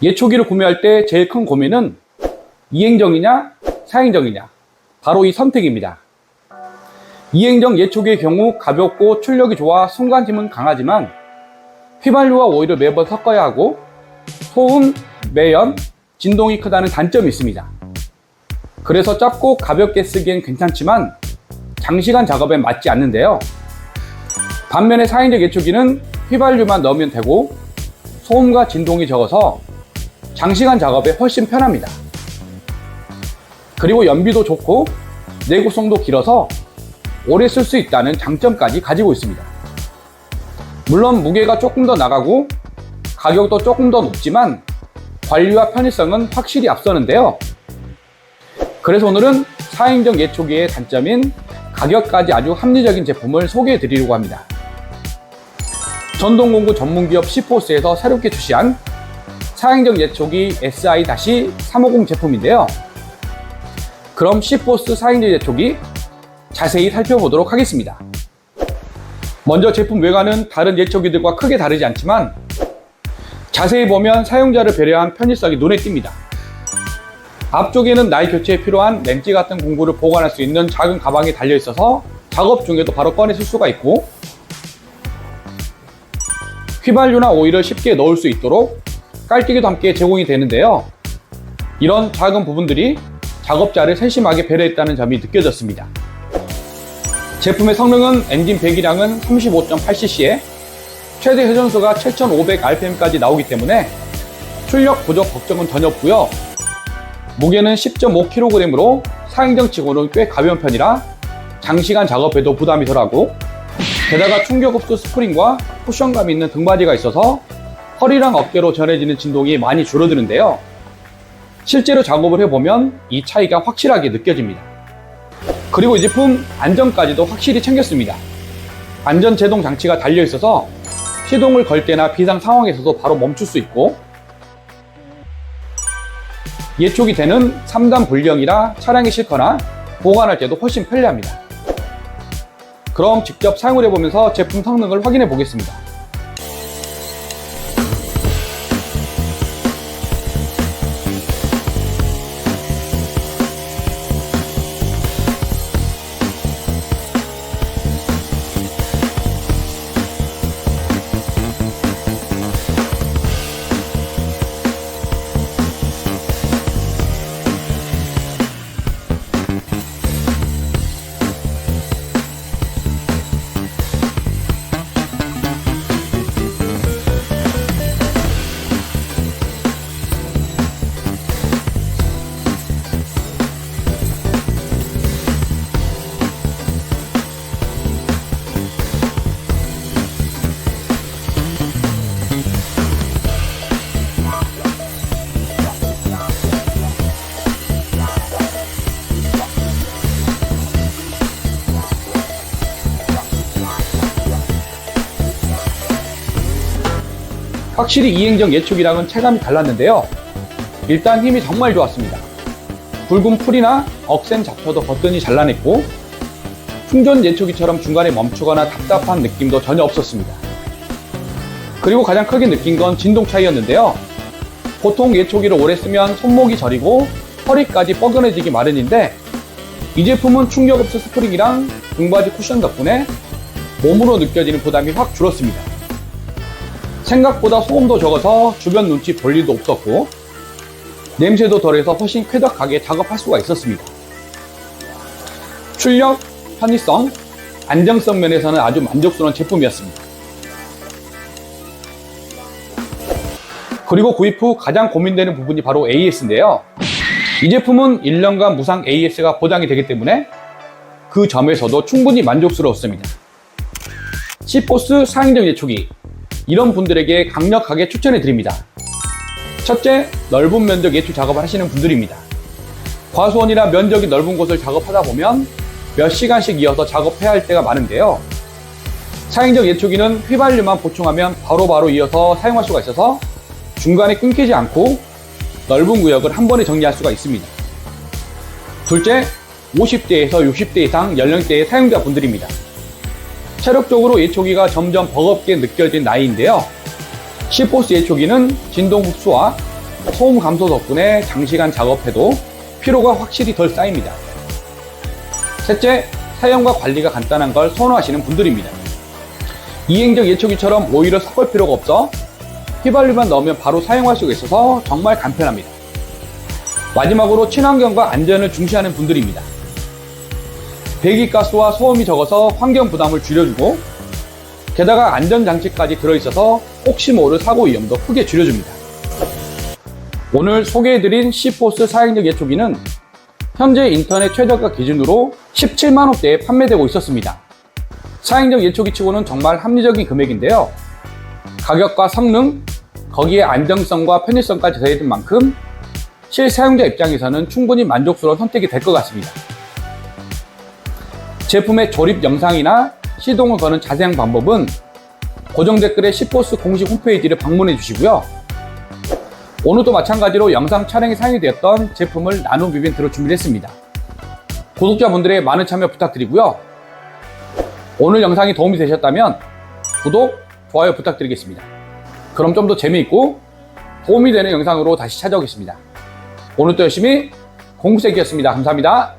예초기를 구매할 때 제일 큰 고민은 이행정이냐 사행정이냐 바로 이 선택입니다. 이행정 예초기의 경우 가볍고 출력이 좋아 순간 힘은 강하지만 휘발유와 오일을 매번 섞어야 하고 소음, 매연, 진동이 크다는 단점이 있습니다. 그래서 짧고 가볍게 쓰기엔 괜찮지만 장시간 작업에 맞지 않는데요. 반면에 사행적 예초기는 휘발유만 넣으면 되고 소음과 진동이 적어서 장시간 작업에 훨씬 편합니다. 그리고 연비도 좋고 내구성도 길어서 오래 쓸 수 있다는 장점까지 가지고 있습니다. 물론 무게가 조금 더 나가고 가격도 조금 더 높지만 관리와 편의성은 확실히 앞서는데요. 그래서 오늘은 4인정 예초기의 단점인 가격까지 아주 합리적인 제품을 소개해 드리려고 합니다. 전동공구 전문기업 시포스에서 새롭게 출시한 4인정 예초기 SI-350 제품인데요. 그럼 시포스 4인정 예초기 자세히 살펴보도록 하겠습니다. 먼저 제품 외관은 다른 예초기들과 크게 다르지 않지만 자세히 보면 사용자를 배려한 편의성이 눈에 띕니다. 앞쪽에는 나이 교체에 필요한 렌치 같은 공구를 보관할 수 있는 작은 가방이 달려 있어서 작업 중에도 바로 꺼내 쓸 수가 있고 휘발유나 오일을 쉽게 넣을 수 있도록 깔때기도 함께 제공이 되는데요. 이런 작은 부분들이 작업자를 세심하게 배려했다는 점이 느껴졌습니다. 제품의 성능은 엔진 배기량은 35.8cc에 최대 회전수가 7,500rpm까지 나오기 때문에 출력 부족 걱정은 전혀 없고요. 무게는 10.5kg으로 사행정 치고는 꽤 가벼운 편이라 장시간 작업해도 부담이 덜하고 게다가 충격 흡수 스프링과 쿠션감 있는 등받이가 있어서 허리랑 어깨로 전해지는 진동이 많이 줄어드는데요. 실제로 작업을 해보면 이 차이가 확실하게 느껴집니다. 그리고 이 제품 안전까지도 확실히 챙겼습니다. 안전 제동 장치가 달려 있어서 시동을 걸 때나 비상 상황에서도 바로 멈출 수 있고 예촉이 되는 3단 불령이라 차량에 싣거나 보관할 때도 훨씬 편리합니다. 그럼 직접 사용을 해보면서 제품 성능을 확인해 보겠습니다. 확실히 이행정 예측이랑은 체감이 달랐는데요. 일단 힘이 정말 좋았습니다. 굵은 풀이나 억센 잡혀도 거뜬히 잘라냈고 충전 예초기처럼 중간에 멈추거나 답답한 느낌도 전혀 없었습니다. 그리고 가장 크게 느낀 건 진동 차이였는데요. 보통 예초기를 오래 쓰면 손목이 저리고 허리까지 뻐근해지기 마련인데 이 제품은 충격 흡수 스프링이랑 등받이 쿠션 덕분에 몸으로 느껴지는 부담이 확 줄었습니다. 생각보다 소음도 적어서 주변 눈치 볼 일도 없었고 냄새도 덜해서 훨씬 쾌적하게 작업할 수가 있었습니다. 출력, 편의성, 안정성 면에서는 아주 만족스러운 제품이었습니다. 그리고 구입 후 가장 고민되는 부분이 바로 AS인데요. 이 제품은 1년간 무상 AS가 보장이 되기 때문에 그 점에서도 충분히 만족스러웠습니다. 시포스 상인적 예초기 이런 분들에게 강력하게 추천해 드립니다. 첫째, 넓은 면적 예측 작업을 하시는 분들입니다. 과수원이나 면적이 넓은 곳을 작업하다 보면 몇 시간씩 이어서 작업해야 할 때가 많은데요. 사행적 예초기는 휘발유만 보충하면 바로 바로 이어서 사용할 수가 있어서 중간에 끊기지 않고 넓은 구역을 한 번에 정리할 수가 있습니다. 둘째, 50대에서 60대 이상 연령대의 사용자분들입니다. 체력적으로 예초기가 점점 버겁게 느껴진 나이인데요. 시포스 예초기는 진동 흡수와 소음 감소 덕분에 장시간 작업해도 피로가 확실히 덜 쌓입니다. 셋째, 사용과 관리가 간단한 걸 선호하시는 분들입니다. 이행적 예초기처럼 오히려 섞을 필요가 없어 휘발유만 넣으면 바로 사용할 수가 있어서 정말 간편합니다. 마지막으로 친환경과 안전을 중시하는 분들입니다. 배기가스와 소음이 적어서 환경 부담을 줄여주고 게다가 안전장치까지 들어있어서 혹시 모를 사고 위험도 크게 줄여줍니다. 오늘 소개해드린 시포스 사행적 예초기는 현재 인터넷 최저가 기준으로 17만원대에 판매되고 있었습니다. 사행적 예초기 치고는 정말 합리적인 금액인데요. 가격과 성능, 거기에 안정성과 편의성까지 더해진 만큼 실사용자 입장에서는 충분히 만족스러운 선택이 될 것 같습니다. 제품의 조립 영상이나 시동을 거는 자세한 방법은 고정 댓글에 시포스 공식 홈페이지를 방문해 주시고요. 오늘도 마찬가지로 영상 촬영에 사용이 되었던 제품을 나눔 이벤트로 준비했습니다. 구독자분들의 많은 참여 부탁드리고요. 오늘 영상이 도움이 되셨다면 구독, 좋아요 부탁드리겠습니다. 그럼 좀 더 재미있고 도움이 되는 영상으로 다시 찾아오겠습니다. 오늘도 열심히 공부색이었습니다. 감사합니다.